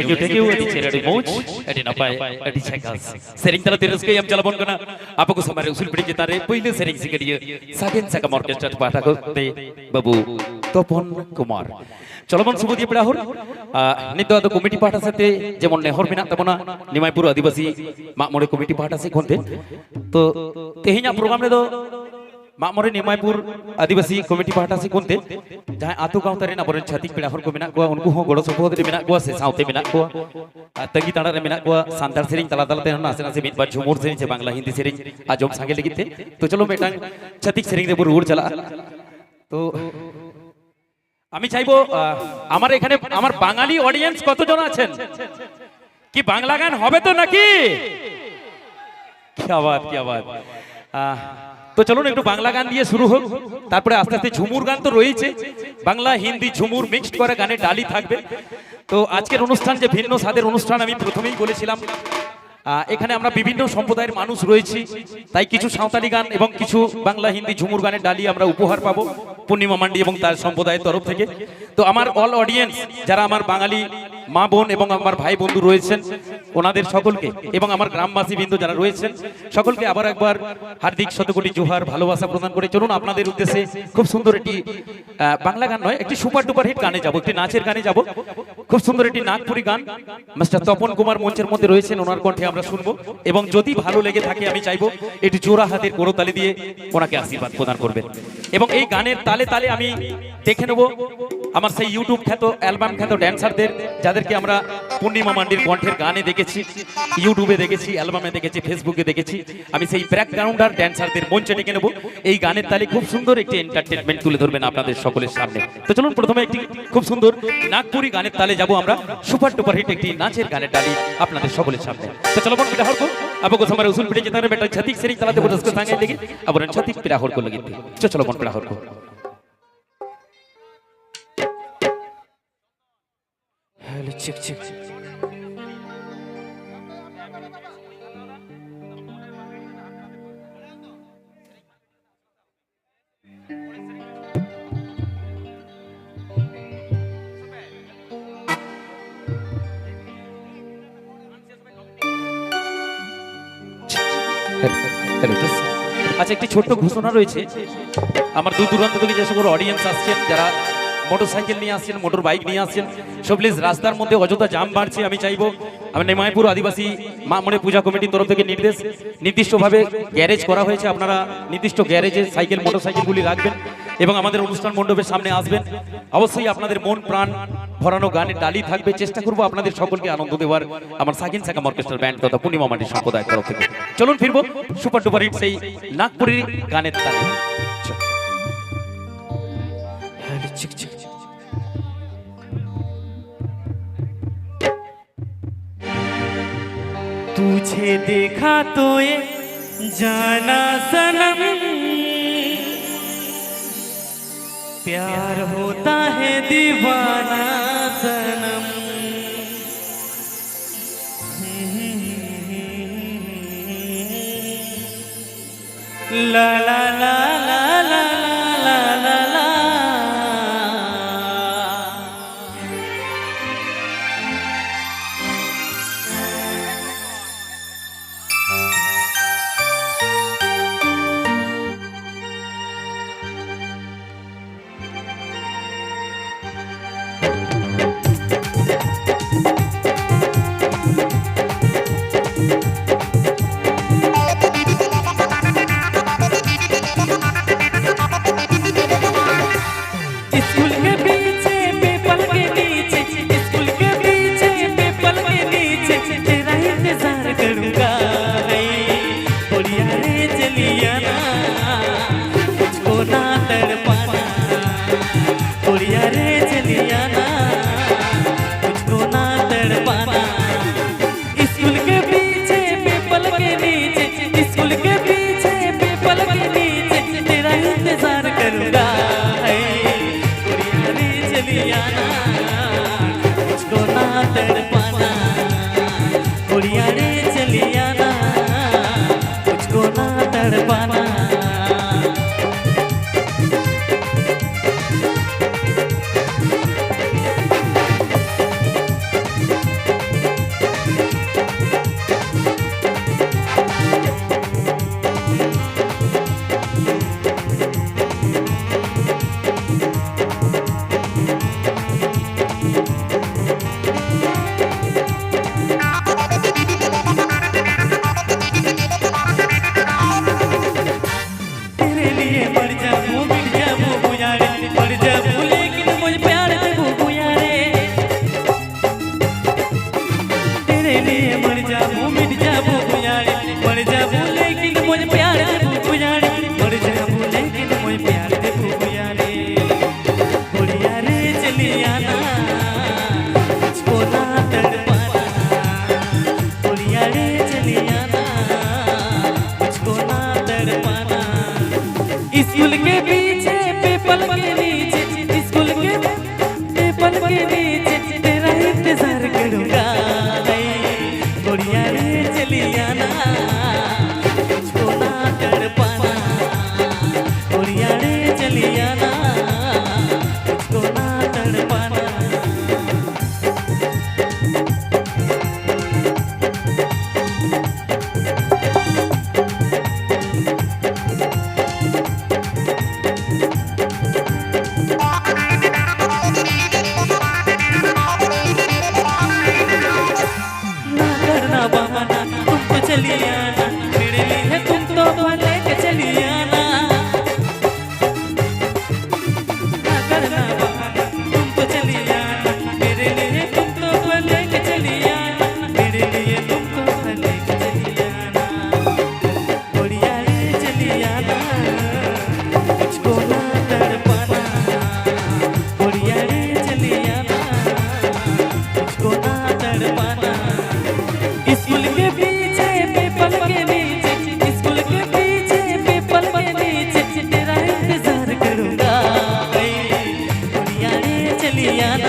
ඩැකියු ඩැකියු ඇති චෙරඩි මෝච් ඇටි නපයි ඇටි චකස් සෙරින් තල තිරස්කේ යම් චලබන් කන අපකු සමර උසුල් පිටි ගිතාරේ පොයිල සෙරින් සිගඩිය සගෙන් සකම ඔර්කෙස්ට්‍රාට පාඨක තේ බබු তপন কুমার চলমান সুবদী পেড়াহর নিত আদ কমিটি পাঠ সাথে যেমন নেহর মেনা তেমনা নিমাইপুর আদিবাসী মা মরে কমিটি পাঠ আছে তো তেহিনা প্রোগ্রাম मामोरे निमायपुर आदिवासी कमेटी पाहटा से कोनते जहां आतो गांव तरे ना बोरेन छातिक पेड़ा हर को मेना को उनको हो गोड़ो सपोहद रे मेना को से साउते मेना को तंगी ताड़ा रे मेना को सांतार सेरिंग तला तला ते ना से ना से बीत बार झुमुर सेरिंग से बांग्ला हिंदी सेरिंग आज हम संगे लगिते तो चलो बेटा छातिक सेरिंग रे बुर चला तो আমি চাইব আমার এখানে আমার বাঙালি অডিয়েন্স কতজন আছেন কি বাংলা গান হবে তো নাকি কি আওয়াজ কি আওয়াজ আহ তো চলুন একটু বাংলা গান দিয়ে শুরু হোক। তারপরে আস্তে আস্তে ঝুমুর গান তো রয়েছে বাংলা, হিন্দি ঝুমুর মিক্সড করে গানে ডালি থাকবে। তো আজকের অনুষ্ঠান যে ভিন্ন স্বাদের অনুষ্ঠান আমি প্রথমেই বলেছিলাম এখানে আমরা বিভিন্ন সম্প্রদায়ের মানুষ রয়েছি। তাই কিছু সাঁওতালি গান এবং কিছু বাংলা, হিন্দি ঝুমুর গানের ডালি আমরা উপহার পাবো পূর্ণিমা মান্ডি এবং তার সম্প্রদায়ের তরফ থেকে। তো আমার অল অডিয়েন্স যারা আমার বাঙালি মা বোন এবং আমার ভাই বন্ধু রয়েছেন ওনাদের সকলকে এবং আমার গ্রামবাসী বিন্দু যারা রয়েছেন, সকলকে আবার একবার হার্দিক শতকোটি জোহার ভালোবাসা প্রদান করে চলুন আপনাদের উদ্দেশ্যে খুব সুন্দর একটি বাংলা গান নয়, একটি সুপার ডুপার হিট গানে যাব, একটি নাচের গানে যাব। খুব সুন্দর একটি নাগপুরি গান। মিস্টার তপন কুমার মঞ্চের মধ্যে রয়েছেন, ওনার কণ্ঠে আমরা শুনব এবং যদি ভালো লেগে থাকে আমি চাইব একটি জোড়া হাতের করতালি দিয়ে ওনাকে আশীর্বাদ প্রদান করবেন। এবং এই গানের তালে তালে আমি দেখে নেব আমার সেই ইউটিউব খ্যাত অ্যালবাম খ্যাত ড্যান্সারদের যাদেরকে আমরা পূর্ণিমা মান্ডির কণ্ঠের গানে দেখেছি ইউটিউবে দেখেছি অ্যালবামে দেখেছি ফেসবুকে দেখেছি আমি সেই ব্যাকগ্রাউন্ডার ড্যান্সারদের মঞ্চে ডেকে নেব এই গানের তালে খুব সুন্দর একটি এন্টারটেনমেন্ট তুলে ধরবেন আপনাদের সকলের সামনে তো চলুন প্রথমে একটি খুব সুন্দর নাগপুরি গানের তালে যাব আমরা সুপার টুপার হিট একটি নাচের গানের তালি আপনাদের সকলের সামনে তো চলো বোন পিঠা হড়কো अब को हमारे उसूल पिटे जितना बेटा छती सेरी चलाते बोल उसको सांगे लेकिन अब रन छती पिरा होड़ को लगी थी चलो चलो বোন पिरा होड़ को হ্যালো চেক চেক আচ্ছা একটি ছোট্ট ঘোষণা রয়েছে। আমার দূর দূরান্ত থেকে যে সকল অডিয়েন্স আসছেন, যারা মোটরসাইকেল নিয়ে আসছেন মোটর বাইক নিয়ে আসছেন। সব প্লিজ, রাস্তার মধ্যে অযথা জাম বাড়ছে, আমি চাইব। আমি নেমায়পুর আদিবাসী মা মনে পূজা কমিটির তরফ থেকে নির্দেশ, নির্দিষ্টভাবে গ্যারেজ করা হয়েছে। আপনারা নির্দিষ্ট গ্যারেজে সাইকেল, মোটরসাইকেলগুলি রাখবেন এবং আমাদের অনুষ্ঠান মণ্ডপের সামনে আসবেন। অবশ্যই আপনাদের মন, প্রাণ ভরানো গানের ডালি থাকবে। চেষ্টা করব আপনাদের সকলকে আনন্দ দেওয়ার আমার সাকিন সাকাম অর্কেস্ট্রার ব্যান্ড তথা পূর্ণিমা মাটি সম্প্রদায়ের তরফ থেকে। চলুন ফিরবো, সুপার ডুপার হিট সেই নাগপুরের গানের তালে। तुझे देखा तो ये जाना सनम प्यार होता है दीवाना सनम ला ला ला ला ला adelante. पड़ जा तू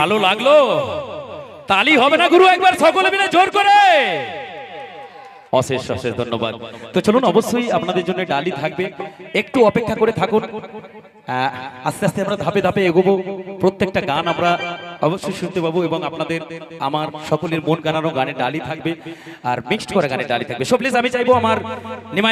ভালো লাগল? তালি হবে না গুরু একবার সকলে মিলে জোর করে। অশেষ অশেষ ধন্যবাদ। তো চলুন, অবশ্যই আপনাদের জন্য ডালি থাকবে। একটু অপেক্ষা করে থাকুন। আস্তে আস্তে আমরা ধাপে ধাপে এগোবো। প্রত্যেকটা গান আমরা অবশ্যই শুনতে পাবো এবং আপনাদের, আমার সকলের মন গানারও গানে ডালি থাকবে। আর মিক্সড করে গানে ডালি থাকবে। সব প্লিজ আমি চাইব আমার নিমাই